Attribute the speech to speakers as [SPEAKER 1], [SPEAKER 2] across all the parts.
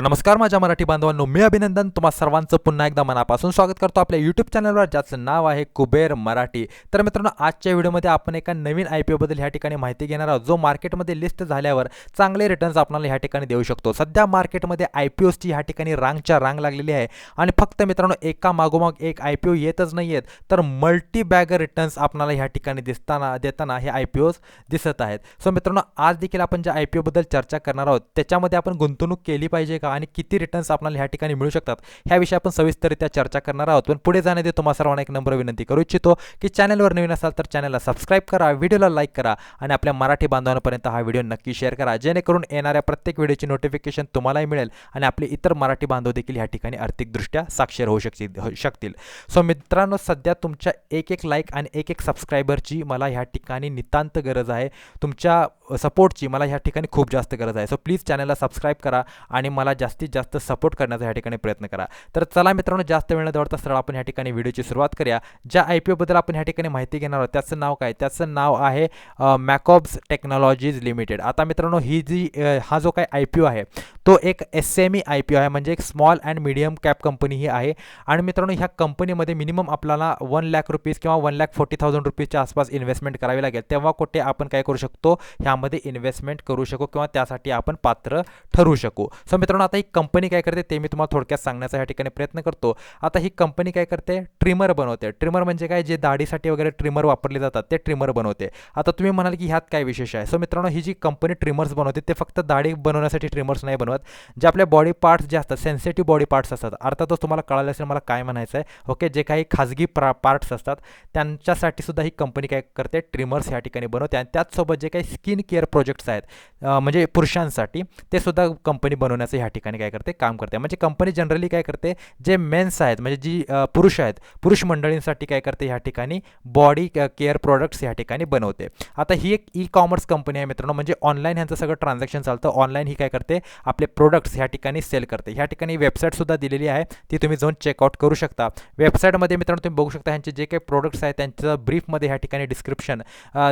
[SPEAKER 1] तर नमस्कार माझ्या मराठी बांधवांनो मी अभिनंदन. तुम्हा सर्वांचं पुन्हा एकदा मनापासून स्वागत करतो. आपल्या यूट्यूब चॅनलवर ज्याचं नाव आहे कुबेर मराठी. तर मित्रांनो आजच्या व्हिडिओमध्ये आपण एका नवीन आय पी ओबद्दल ह्या ठिकाणी माहिती घेणार आहोत जो मार्केटमध्ये लिस्ट झाल्यावर चांगले रिटर्न्स आपल्याला ह्या ठिकाणी देऊ शकतो. सध्या मार्केटमध्ये आय पी ओसची ह्या ठिकाणी रांगच्या रांग लागलेली आहे. आणि फक्त मित्रांनो एका मागोमाग एक आय पी ओ येतच नाही आहेत तर मल्टी बॅग रिटर्न्स आपल्याला ह्या ठिकाणी दिसताना देताना हे आय पी ओज दिसत आहेत. सो मित्रांनो आज देखील आपण ज्या आय पी ओबद्दल चर्चा करणार आहोत त्याच्यामध्ये आपण गुंतवणूक केली पाहिजे का? आणि किती रिटर्न्स आपल्याला ह्या ठिकाणी मिळू शकतात. ह्याविषयी आपण सविस्तररित्या चर्चा करणार आहोत. पण पुढे जाण्याआधी तुम्हाला सर्वांना एक नंबर विनंती करू इच्छितो की चॅनलवर नवीन असाल तर चॅनलला सबस्क्राईब करा व्हिडिओला लाईक करा आणि आपल्या मराठी बांधवांपर्यंत हा व्हिडिओ नक्की शेअर करा. जेणेकरून येणाऱ्या प्रत्येक व्हिडिओची नोटिफिकेशन तुम्हालाही मिळेल आणि आपले इतर मराठी बांधव देखील ह्या ठिकाणी आर्थिकदृष्ट्या साक्षर होऊ शकतील होऊ शकतील. सो मित्रांनो सध्या तुमच्या एक एक लाईक आणि एक एक सबस्क्रायबरची मला ह्या ठिकाणी नितांत गरज आहे. तुमच्या सपोर्टची मला ह्या ठिकाणी खूप जास्त गरज आहे. सो प्लीज चॅनलला सबस्क्राईब करा आणि मला जास्तीत जास्त सपोर्ट करण्याचा ह्या ठिकाणी प्रयत्न करा. तर चला मित्रांनो जास्त वेळ न दवडता सरळ आपण ह्या ठिकाणी व्हिडिओची सुरुवात करूया. ज्या आय पी ओबद्दल आपण ह्या ठिकाणी माहिती घेणार आहोत त्याचं नाव काय? त्याचं नाव आहे मॅकॉब्स टेक्नॉलॉजीज लिमिटेड. आता मित्रांनो ही जी हा जो काय आय पी ओ आहे तो एक S M E I P O आहे म्हणजे एक small and medium cap company ही आहे. आणि मित्रांनो ह्या कंपनीमध्ये मिनिमम आपल्याला वन लॅक रुपीज किंवा वन लॅक फोर्टी थाउजंड रुपीजच्या आसपास इन्व्हेस्टमेंट करावी लागेल. तेव्हा कुठे आपण काय करू शकतो? ह्यामध्ये इन्व्हेस्टमेंट करू शकू किंवा त्यासाठी आपण पात्र ठरू शकू. सो मित्रांनो आता ही कंपनी काय करते ते मी तुम्हाला थोडक्यात सांगण्याचा या ठिकाणी प्रयत्न करतो. आता ही कंपनी काय करते? ट्रिमर बनवते. ट्रिमर म्हणजे काय? जे दाढीसाठी वगैरे ट्रिमर वापरले जातात ते ट्रिमर बनवते. आता तुम्ही म्हणाल की ह्यात काय विशेष आहे? सो मित्रांनो ही जी कंपनी ट्रिमर्स बनवते ते फक्त दाढी बनवण्यासाठी ट्रिमर्स नाही बनवत. जे आपल्या बॉडी पार्ट्स जे असतात सेन्सिटिव्ह बॉडी पार्ट्स असतात अर्थातच तुम्हाला कळालं असेल मला काय म्हणायचं आहे. ओके जे काही खाजगी प्रा पार्ट्स असतात त्यांच्यासाठी सुद्धा ही कंपनी काय करते? ट्रिमर्स ह्या ठिकाणी बनवते. आणि त्याचसोबत जे काही स्किन केअर प्रोजेक्ट्स आहेत म्हणजे पुरुषांसाठी ते सुद्धा कंपनी बनवण्याचं ह्या ठिकाणी काय करते? काम करते. म्हणजे कंपनी जनरली काय करते? जे मेन्स आहेत म्हणजे जी पुरुष आहेत पुरुष मंडळींसाठी काय करते? ह्या ठिकाणी बॉडी केअर प्रोडक्ट्स ह्या ठिकाणी बनवते. आता ही एक ई कॉमर्स कंपनी आहे मित्रांनो. म्हणजे ऑनलाईन ह्यांचं सगळं ट्रान्झॅक्शन चालतं. ऑनलाईन ही काय करते? आपले प्रोडक्ट्स ह्या ठिकाणी सेल करते. ह्या ठिकाणी वेबसाईटसुद्धा दिलेली आहे. ती तुम्ही जाऊन चेकआउट करू शकता. वेबसाईटमध्ये मित्रांनो तुम्ही बघू शकता ह्यांचे जे काही प्रोडक्ट्स आहेत त्यांचं ब्रीफमध्ये ह्या ठिकाणी डिस्क्रिप्शन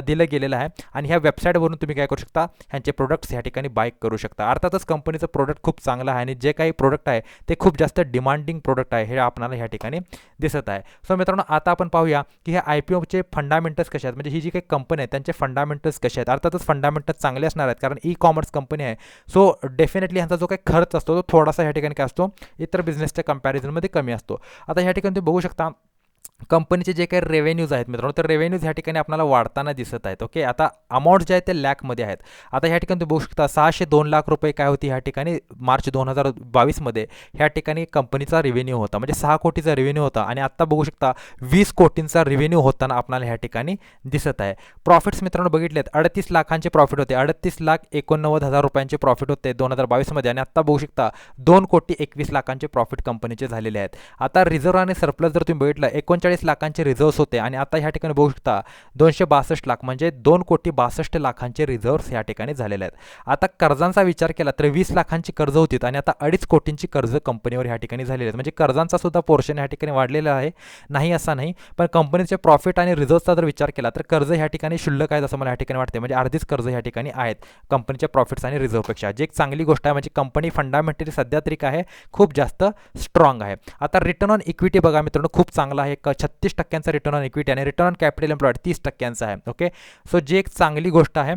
[SPEAKER 1] दिलं गेलेलं आहे. आणि ह्या वेबसाईटवरून तुम्ही काय करू शकता? ह्यांचे प्रोडक्ट्स ह्या ठिकाणी बाय करू शकता. अर्थातच कंपनीचं प्रोडक्ट खूप चांगलं आहे आणि जे काही प्रोडक्ट आहे ते खूप जास्त डिमांडिंग प्रोडक्ट आहे हे आपल्याला ह्या ठिकाणी दिसत आहे. सो मित्रांनो आता आपण पाहूया की हे आय पी ओचे फंडामेंटल्स कसे आहेत? म्हणजे ही जी काही कंपनी आहे त्यांचे फंडामेंटल्स कसे आहेत? अर्थातच फंडामेंटल्स चांगले असणार आहेत कारण ई कॉमर्स कंपनी आहे. सो डेफिनेटली ह्यांचा जो काही खर्च असतो तो थोडासा ह्या ठिकाणी काय असतो? इतर बिझनेसच्या कंपॅरिझनमध्ये कमी असतो. आता ह्या ठिकाणी तुम्ही बघू शकता कंपनीचे जे काही रेव्हेन्यूज आहेत मित्रांनो तर रेव्हेन्यूज ह्या ठिकाणी आपल्याला वाढताना दिसत आहेत ओके आता अमाऊंट जे आहेत ते लॅकमध्ये आहेत. आता ह्या ठिकाणी तुम्ही बघू शकता सहाशे दोन लाख रुपये काय होती ह्या ठिकाणी मार्च दोन हजार बावीसमध्ये ह्या ठिकाणी कंपनीचा रेव्हेन्यू होता. म्हणजे सहा कोटीचा रेव्हेन्यू होता आणि आत्ता बघू शकता वीस कोटींचा रेव्हेन्यू होताना आपल्याला ह्या ठिकाणी दिसत आहे. प्रॉफिट्स मित्रांनो बघितलेत अडतीस लाखांचे प्रॉफिट होते. अडतीस लाख एकोणनव्वद हजार रुपयांचे प्रॉफिट होते दोन हजार बावीसमध्ये आणि आत्ता बघू शकता दोन कोटी एकवीस लाखांचे प्रॉफिट कंपनीचे झालेले आहेत. आता रिझर्व्ह आणि सरप्लस जर तुम्ही बघितलं एकोणच्या एकोणचाळीस लाखांचे रिझर्व्स होते. आणि आता ह्या ठिकाणी बघू शकता दोनशे बासष्ट लाख म्हणजे दोन कोटी बासष्ट लाखांचे रिझर्व्स ह्या ठिकाणी झालेले आहेत. आता कर्जांचा विचार केला तर वीस लाखांची कर्ज होती आणि आता अडीच कोटींची कर्ज कंपनीवर ह्या ठिकाणी झालेली आहेत. म्हणजे कर्जांचा सुद्धा पोर्शन ह्या ठिकाणी वाढलेला आहे. नाही असा नाही पण कंपनीचे प्रॉफिट आणि रिझर्व्सचा जर विचार केला तर कर्ज ह्या ठिकाणी शुल्लक आहेत असं मला ह्या ठिकाणी वाटते म्हणजे अर्धीच कर्ज ह्या ठिकाणी आहेत कंपनीच्या प्रॉफिट्स आणि रिझर्वपेक्षा जे एक चांगली गोष्ट आहे म्हणजे कंपनी फंडामेंटली सध्या तरी काय आहे खूप जास्त स्ट्रॉंग आहे. आता रिटर्न ऑन इक्विटी बघा मित्रांनो खूप चांगला आहे. एक छत्तीस टक्क्यांचा रिटर्न ऑन इक्विटी आणि रिटर्न ऑन कॅपिटल एम्प्लॉईड तीस टक्क्यांचा आहे ओके सो जी एक चांगली गोष्ट आहे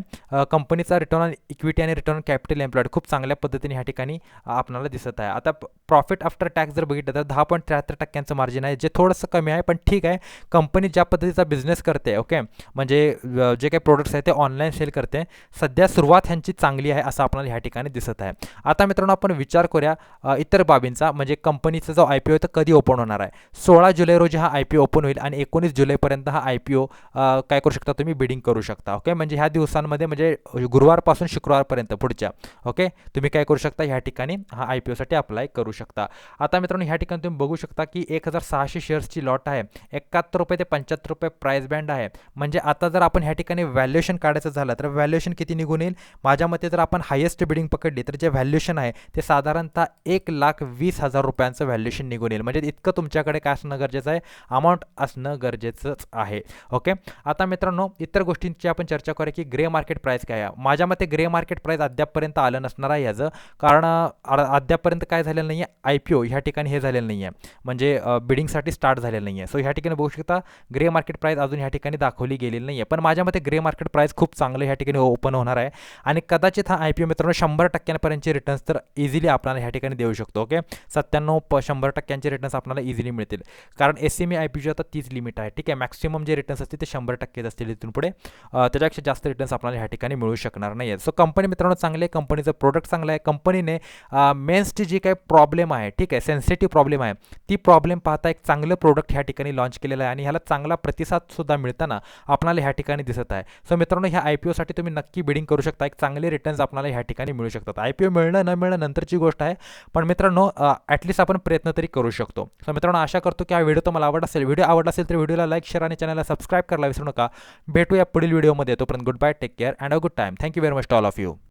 [SPEAKER 1] कंपनीचा रिटर्न ऑन इक्विटी आणि रिटर्न ऑन कॅपिटल एम्प्लॉईड खूप चांगल्या पद्धतीने ह्या ठिकाणी आपल्याला दिसत आहे. आता प्रॉफिट आफ्टर टॅक्स जर बघितलं तर दहा पॉईंट त्र्याहत्तर टक्क्यांचं मार्जिन आहे जे थोडंसं कमी आहे पण ठीक आहे. कंपनी ज्या पद्धतीचा बिझनेस करते ओके म्हणजे जे काही प्रोडक्ट्स आहेत ते ऑनलाईन सेल करते सध्या सुरुवात ह्यांची चांगली आहे असं आपल्याला ह्या ठिकाणी दिसत आहे. आता मित्रांनो आपण विचार करूया इतर बाबींचा म्हणजे कंपनीचा जो आय पी ओ तर कधी ओपन होणार आहे? सोळा जुलै रोजी हा आय पी ओ ओपन होईल आणि एकोणीस जुलैपर्यंत हा आय पी ओ काय करू शकता तुम्ही? बिडिंग करू शकता. ओके म्हणजे ह्या दिवसांमध्ये म्हणजे गुरुवारपासून शुक्रवारपर्यंत पुढच्या. ओके तुम्ही काय करू शकता? ह्या ठिकाणी हा आय पी ओसाठी अप्लाय करू शकता. आता मित्रांनो ह्या ठिकाणी तुम्ही बघू शकता की एक हजार सहाशे शेअर्सची लॉट आहे. एकाहत्तर रुपये ते पंच्याहत्तर रुपये प्राईस बँड आहे. म्हणजे आता जर आपण ह्या ठिकाणी व्हॅल्युएशन काढायचं झालं तर व्हॅल्युएशन किती निघून येईल? माझ्या मते जर आपण हायेस्ट बिडिंग पकडली तर जे व्हॅल्युएशन आहे ते साधारणतः एक लाख वीस हजार रुपयांचं व्हॅल्युएशन निघून येईल. म्हणजे इतकं तुमच्याकडे काय असणं गरजेचं आहे. अमाऊंट असणं गरजेचंच आहे. ओके आता मित्रांनो इतर गोष्टींची आपण चर्चा करूया की ग्रे मार्केट प्राईस काय आहे. माझ्या मते ग्रे मार्केट प्राईस अद्यापपर्यंत आलं नसणार आहे याचं. कारण अद्यापपर्यंत काय झालेलं नाही आहे आय पी ओ ह्या ठिकाणी हे झालेलं नाही आहे म्हणजे बिडिंगसाठी स्टार्ट झालेलं नाही आहे सो ह्या ठिकाणी बघू शकता ग्रे मार्केट प्राईस अजून ह्या ठिकाणी दाखवली गेलेली नाही आहे पण माझ्या मते ग्रे मार्केट प्राईस खूप चांगलं ह्या ठिकाणी ओपन होणार आहे. आणि कदाचित हा आय पी ओ मित्रांनो शंभर टक्क्यांपर्यंतचे रिटर्न्स तर इझिली आपल्याला ह्या ठिकाणी देऊ शकतो. ओके सत्त्याण्णव प शंभर टक्क्यांचे रिटर्न्स आपल्याला इझिली मिळतील. कारण S C M I P आता तीच लिमिट आहे. ठीक आहे? मॅक्सिमम जे रिटर्न्स असतील ते शंभर टक्केच असतील इथून पुढे. त्याच्यापेक्षा जास्त रिटर्न्स आपल्याला ह्या ठिकाणी मिळू शकणार नाही आहेत सो कंपनी मित्रांनो चांगली आहे. कंपनीचं प्रोडक्ट चांगलं आहे. कंपनीने मेन्सची जी काही प्रॉब्लेम आहे ठीक आहे? सेन्सिटिव्ह प्रॉब्लेम आहे. ती प्रॉब्लेम पाहता एक चांगलं प्रोडक्ट ह्या ठिकाणी लॉन्च केलेलं आहे आणि ह्याला चांगला प्रतिसादसुद्धा मिळताना आपल्याला ह्या ठिकाणी दिसत आहे. सो मित्रांनो ह्या आय पी ओसाठी तुम्ही नक्की बिडिंग करू शकता. एक चांगले रिटर्न्स आपल्याला ह्या ठिकाणी मिळू शकतात. आय पी ओ मिळणं न मिळणं नंतरची गोष्ट आहे. पण मित्रांनो ॲटलिस्ट आपण प्रयत्न तरी करू शकतो. सो मित्रांनो आशा करतो की हा व्हिडिओ तुम्हाला आवडला असेल व्हिडिओ आवडला असेल तर व्हिडिओला लाईक शेअर आणि चॅनलला सबस्क्राईब करायला विसरू नका. भेटूया पुढील व्हिडिओमध्ये तोपर्यंत good bye take care and a good time thank you very much all of you